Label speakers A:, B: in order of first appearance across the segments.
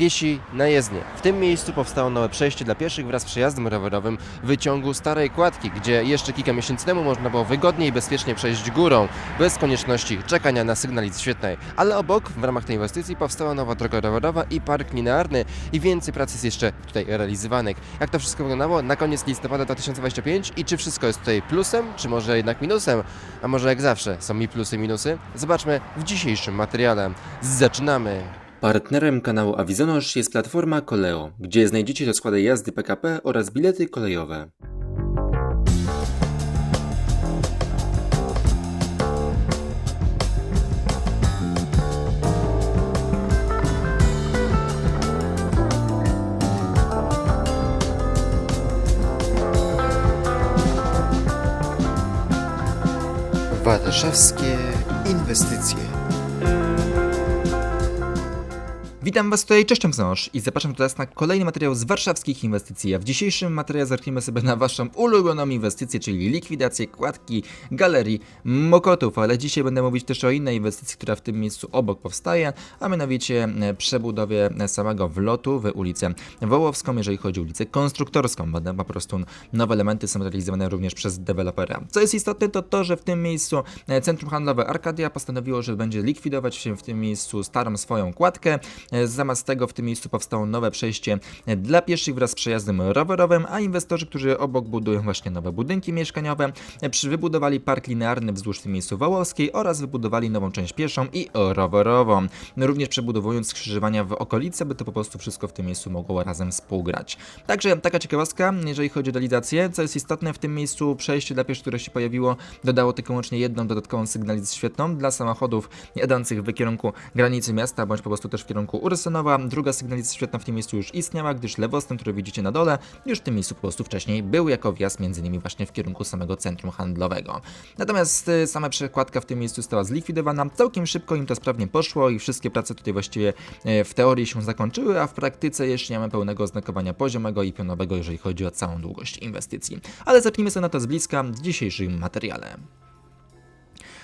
A: Piesi na jezdnię. W tym miejscu powstało nowe przejście dla pieszych wraz z przejazdem rowerowym wyciągu Starej Kładki, gdzie jeszcze kilka miesięcy temu można było wygodnie i bezpiecznie przejść górą, bez konieczności czekania na sygnalizacji świetnej. Ale obok, w ramach tej inwestycji, powstała nowa droga rowerowa i park linearny i więcej prac jest jeszcze tutaj realizowanych. Jak to wszystko wyglądało na koniec listopada 2025 i czy wszystko jest tutaj plusem, czy może jednak minusem? A może jak zawsze są mi plusy i minusy? Zobaczmy w dzisiejszym materiale. Zaczynamy! Partnerem kanału Avizonosz jest platforma Koleo, gdzie znajdziecie rozkłady jazdy PKP oraz bilety kolejowe. Warszawskie inwestycje.
B: Witam Was tutaj, cześć Tomsonosz i zapraszam teraz na kolejny materiał z warszawskich inwestycji. A w dzisiejszym materiale zerkniemy sobie na Waszą ulubioną inwestycję, czyli likwidację kładki galerii Mokotów. Ale dzisiaj będę mówić też o innej inwestycji, która w tym miejscu obok powstaje, a mianowicie e, przebudowie samego wlotu w ulicę Wołowską, jeżeli chodzi o ulicę konstruktorską. Będą po prostu nowe elementy są realizowane również przez dewelopera. Co jest istotne, to to, że w tym miejscu e, centrum handlowe Arkadia postanowiło, że będzie likwidować się w tym miejscu starą swoją kładkę. E, Zamiast tego w tym miejscu powstało nowe przejście e, dla pieszych wraz z przejazdem rowerowym, a inwestorzy, którzy obok budują właśnie nowe budynki mieszkaniowe, e, wybudowali park linearny wzdłuż tym miejscu Wołowskiej oraz wybudowali nową część pieszą i rowerową. Również przebudowując skrzyżowania w okolicy, by to po prostu wszystko w tym miejscu mogło razem współgrać. Także taka ciekawostka, jeżeli chodzi o realizację, co jest istotne w tym miejscu przejście dla pieszych, które się pojawiło, dodało tylko łącznie jedną dodatkową sygnalizację świetną dla samochodów jadących w kierunku granicy miasta, bądź po prostu też w kierunku Ursynowa. Druga sygnalizacja świetna w tym miejscu już istniała, gdyż lewostęp, który widzicie na dole, już w tym miejscu po prostu wcześniej był jako wjazd między innymi właśnie w kierunku samego centrum handlowego. Natomiast y, sama przekładka w tym miejscu została zlikwidowana. Całkiem szybko im to sprawnie poszło i wszystkie prace tutaj właściwie e, w teorii się zakończyły, a w praktyce jeszcze nie mamy pełnego oznakowania poziomego i pionowego, jeżeli chodzi o całą długość inwestycji. Ale zacznijmy sobie na to z bliska w dzisiejszym materiale.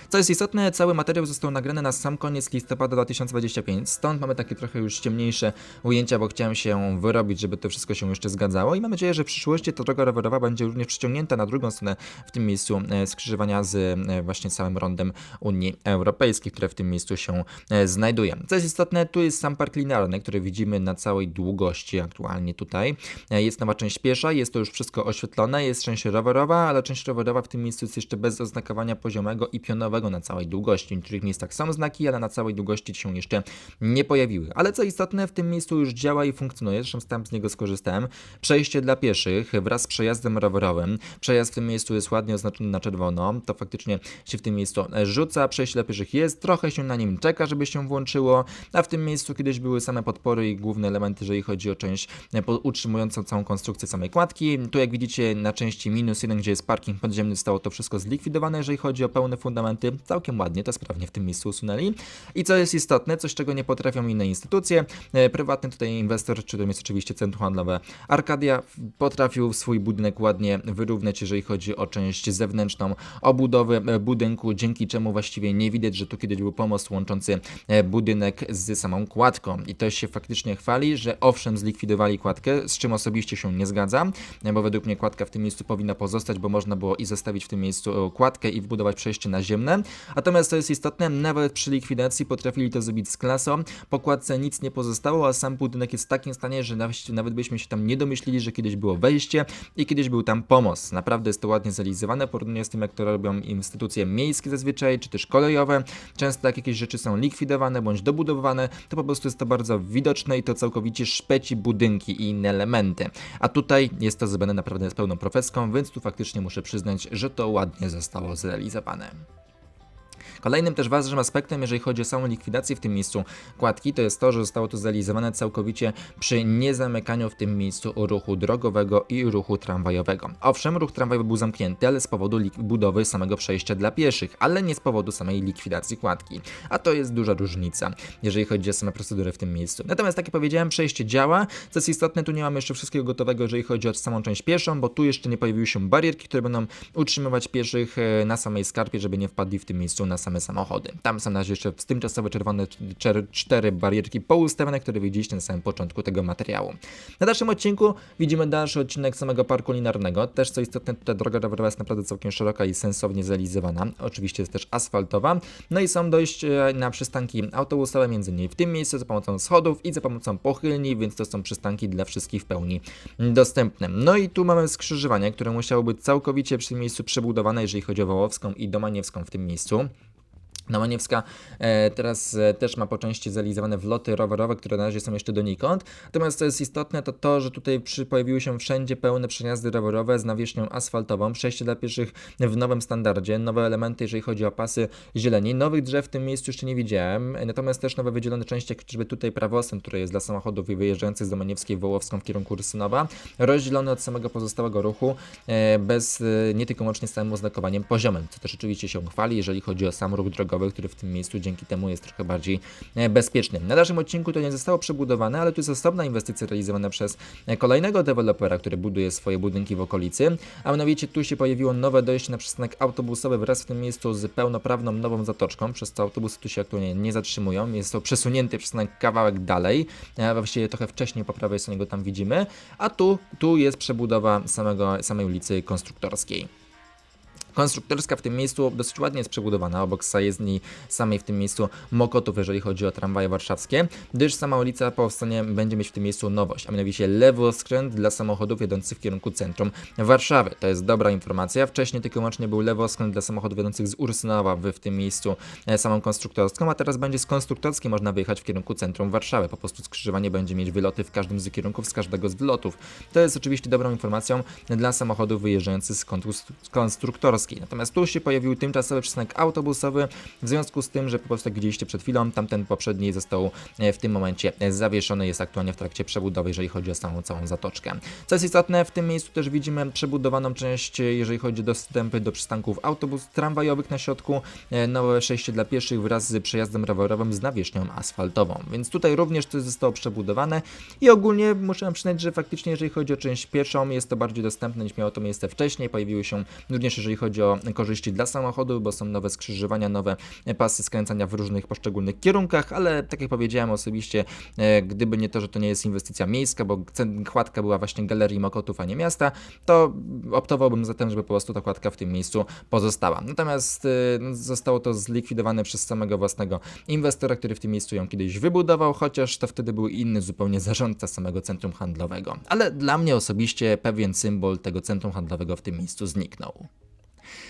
B: Co jest istotne, cały materiał został nagrany na sam koniec listopada 2025, stąd mamy takie trochę już ciemniejsze ujęcia, bo chciałem się wyrobić, żeby to wszystko się jeszcze zgadzało i mam nadzieję, że w przyszłości ta droga rowerowa będzie również przyciągnięta na drugą stronę w tym miejscu e, skrzyżowania z e, właśnie całym rondem Unii Europejskiej, które w tym miejscu się e, znajduje. Co jest istotne, tu jest sam park linearny, który widzimy na całej długości aktualnie tutaj. Jest nowa część piesza, jest to już wszystko oświetlone, jest część rowerowa, ale część rowerowa w tym miejscu jest jeszcze bez oznakowania poziomego i pionowego na całej długości. W niektórych miejscach są znaki, ale na całej długości się jeszcze nie pojawiły. Ale co istotne, w tym miejscu już działa i funkcjonuje, zresztą tam z niego skorzystałem. Przejście dla pieszych wraz z przejazdem rowerowym. Przejazd w tym miejscu jest ładnie oznaczony na czerwono, to faktycznie się w tym miejscu rzuca. Przejście dla pieszych jest, trochę się na nim czeka, żeby się włączyło, a w tym miejscu kiedyś były same podpory i główne elementy, jeżeli chodzi o część e, utrzymującą całą konstrukcję samej kładki. Tu jak widzicie na części minus jeden, gdzie jest parking podziemny, zostało to wszystko zlikwidowane, jeżeli chodzi o pełne fundamenty. Całkiem ładnie to sprawnie w tym miejscu usunęli. I co jest istotne, coś czego nie potrafią inne instytucje, e, prywatny tutaj inwestor, czy to jest oczywiście centrum handlowe Arkadia, potrafił swój budynek ładnie wyrównać, jeżeli chodzi o część zewnętrzną obudowy e, budynku, dzięki czemu właściwie nie widać, że tu kiedyś był pomost łączący e, budynek z samą kładką. I to się faktycznie chwali, że owszem zlikwidowali kładkę, z czym osobiście się nie zgadzam, bo według mnie kładka w tym miejscu powinna pozostać, bo można było i zostawić w tym miejscu kładkę i wbudować przejście naziemne. Natomiast to jest istotne, nawet przy likwidacji potrafili to zrobić z klasą. Po kładce nic nie pozostało, a sam budynek jest w takim stanie, że nawet, nawet byśmy się tam nie domyślili, że kiedyś było wejście i kiedyś był tam pomost. Naprawdę jest to ładnie zrealizowane, porównując z tym, jak to robią instytucje miejskie zazwyczaj, czy też kolejowe. Często jak jakieś rzeczy są likwidowane bądź dobudowywane, to po prostu jest to bardzo widoczne i to całkowicie szpeci budynki i inne elementy. A tutaj jest to zrobione naprawdę z pełną profeską, więc tu faktycznie muszę przyznać, że to ładnie zostało zrealizowane. Kolejnym też ważnym aspektem, jeżeli chodzi o samą likwidację w tym miejscu kładki, to jest to, że zostało to zrealizowane całkowicie przy niezamykaniu w tym miejscu ruchu drogowego i ruchu tramwajowego. Owszem, ruch tramwajowy był zamknięty, ale z powodu budowy samego przejścia dla pieszych, ale nie z powodu samej likwidacji kładki. A to jest duża różnica, jeżeli chodzi o same procedury w tym miejscu. Natomiast, tak jak powiedziałem, przejście działa. Co jest istotne, tu nie mamy jeszcze wszystkiego gotowego, jeżeli chodzi o samą część pieszą, bo tu jeszcze nie pojawiły się barierki, które będą utrzymywać pieszych e, na samej skarpie, żeby nie wpadli w tym miejscu na same samochody. Tam są na razie jeszcze tymczasowe czerwone czer- cztery barierki poustawione, które widzieliście na samym początku tego materiału. Na dalszym odcinku widzimy dalszy odcinek samego parku linearnego. Też co istotne, tutaj droga rowerowa jest naprawdę całkiem szeroka i sensownie zrealizowana. Oczywiście jest też asfaltowa. No i są dojść e, na przystanki autobusowe, między innymi w tym miejscu za pomocą schodów i za pomocą pochylni, więc to są przystanki dla wszystkich w pełni dostępne. No i tu mamy skrzyżowanie, które musiało być całkowicie przy tym miejscu przebudowane, jeżeli chodzi o Wołowską i Domaniewską w tym miejscu. Domaniewska e, teraz e, też ma po części zrealizowane wloty rowerowe, które na razie są jeszcze donikąd. Natomiast co jest istotne, to to, że tutaj przy, pojawiły się wszędzie pełne przejazdy rowerowe z nawierzchnią asfaltową, przejście dla pieszych w nowym standardzie, nowe elementy, jeżeli chodzi o pasy zieleni. Nowych drzew w tym miejscu jeszcze nie widziałem, e, natomiast też nowe wydzielone części, jak chociażby tutaj prawosem, który jest dla samochodów wyjeżdżających z Domaniewskiej Wołowską w kierunku Rysynowa, rozdzielony od samego pozostałego ruchu, bez nie tylko łącznie z całym oznakowaniem poziomem, co też rzeczywiście się chwali, jeżeli chodzi o sam ruch drogowy, który w tym miejscu dzięki temu jest trochę bardziej e, bezpieczny. Na dalszym odcinku to nie zostało przebudowane, ale tu jest osobna inwestycja realizowana przez e, kolejnego dewelopera, który buduje swoje budynki w okolicy, a mianowicie tu się pojawiło nowe dojście na przystanek autobusowy wraz w tym miejscu z pełnoprawną nową zatoczką, przez co autobusy tu się aktualnie nie zatrzymują, jest to przesunięty przystanek kawałek dalej, a właściwie trochę wcześniej po prawej stronie go tam widzimy, a tu, tu jest przebudowa samego, samej ulicy Konstruktorskiej. Konstruktorska w tym miejscu dosyć ładnie jest przebudowana, obok zajezdni samej w tym miejscu Mokotów, jeżeli chodzi o tramwaje warszawskie, gdyż sama ulica powstanie będzie mieć w tym miejscu nowość, a mianowicie lewoskręt dla samochodów jadących w kierunku centrum Warszawy. To jest dobra informacja. Wcześniej tylko wyłącznie był lewoskręt dla samochodów jadących z Ursynowa w, w tym miejscu e, samą konstruktorską, a teraz będzie z konstruktorskiej można wyjechać w kierunku centrum Warszawy. Po prostu skrzyżowanie będzie mieć wyloty w każdym z kierunków, z każdego z wylotów. To jest oczywiście dobrą informacją dla samochodów wyjeżdżających z konstru- z konstruktorskiej. Natomiast tu się pojawił tymczasowy przystanek autobusowy, w związku z tym, że po prostu jak widzieliście przed chwilą, tamten poprzedni został e, w tym momencie e, zawieszony, jest aktualnie w trakcie przebudowy, jeżeli chodzi o samą całą zatoczkę. Co jest istotne, w tym miejscu też widzimy przebudowaną część, e, jeżeli chodzi o dostępy do przystanków autobus tramwajowych na środku, nowe przejście dla pieszych wraz z przejazdem rowerowym z nawierzchnią asfaltową. Więc tutaj również to zostało przebudowane i ogólnie muszę przyznać, że faktycznie jeżeli chodzi o część pieszą, jest to bardziej dostępne niż miało to miejsce wcześniej. Pojawiły się również jeżeli chodzi o korzyści dla samochodu, bo są nowe skrzyżowania, nowe pasy skręcania w różnych poszczególnych kierunkach, ale tak jak powiedziałem osobiście, e, gdyby nie to, że to nie jest inwestycja miejska, bo kładka była właśnie galerii Mokotów, a nie miasta, to optowałbym za tym, żeby po prostu ta kładka w tym miejscu pozostała. Natomiast e, no, zostało to zlikwidowane przez samego własnego inwestora, który w tym miejscu ją kiedyś wybudował, chociaż to wtedy był inny zupełnie zarządca samego centrum handlowego. Ale dla mnie osobiście pewien symbol tego centrum handlowego w tym miejscu zniknął.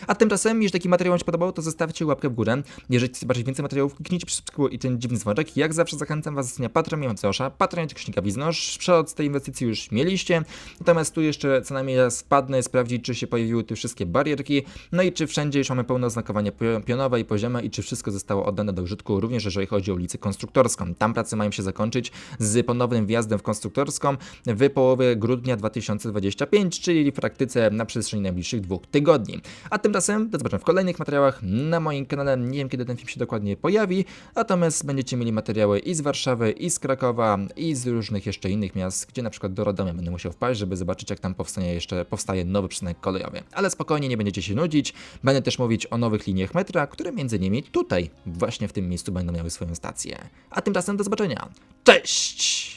B: A tymczasem, jeśli taki materiał Wam się podobał, to zostawcie łapkę w górę. Jeżeli chcecie zobaczyć więcej materiałów, kliknijcie subskrybuj i ten dziwny dzwoneczek. Jak zawsze zachęcam Was do zostania patronem Macosza, patronie Krzyśnika Wiznosz. Przelot z tej inwestycji już mieliście, natomiast tu jeszcze co najmniej raz wpadnę, sprawdzić, czy się pojawiły te wszystkie barierki, no i czy wszędzie już mamy pełne oznakowanie pio- pionowe i poziome i czy wszystko zostało oddane do użytku, również jeżeli chodzi o ulicę Konstruktorską. Tam prace mają się zakończyć z ponownym wjazdem w Konstruktorską w połowie grudnia 2025, czyli w praktyce na przestrzeni najbliższych dwóch tygodni. A tymczasem do zobaczenia w kolejnych materiałach na moim kanale. Nie wiem kiedy ten film się dokładnie pojawi, natomiast będziecie mieli materiały i z Warszawy, i z Krakowa, i z różnych jeszcze innych miast, gdzie na przykład do Radomia będę musiał wpaść, żeby zobaczyć jak tam powstanie jeszcze powstaje nowy przystanek kolejowy. Ale spokojnie, nie będziecie się nudzić. Będę też mówić o nowych liniach metra, które między innymi tutaj, właśnie w tym miejscu będą miały swoją stację. A tymczasem do zobaczenia. Cześć!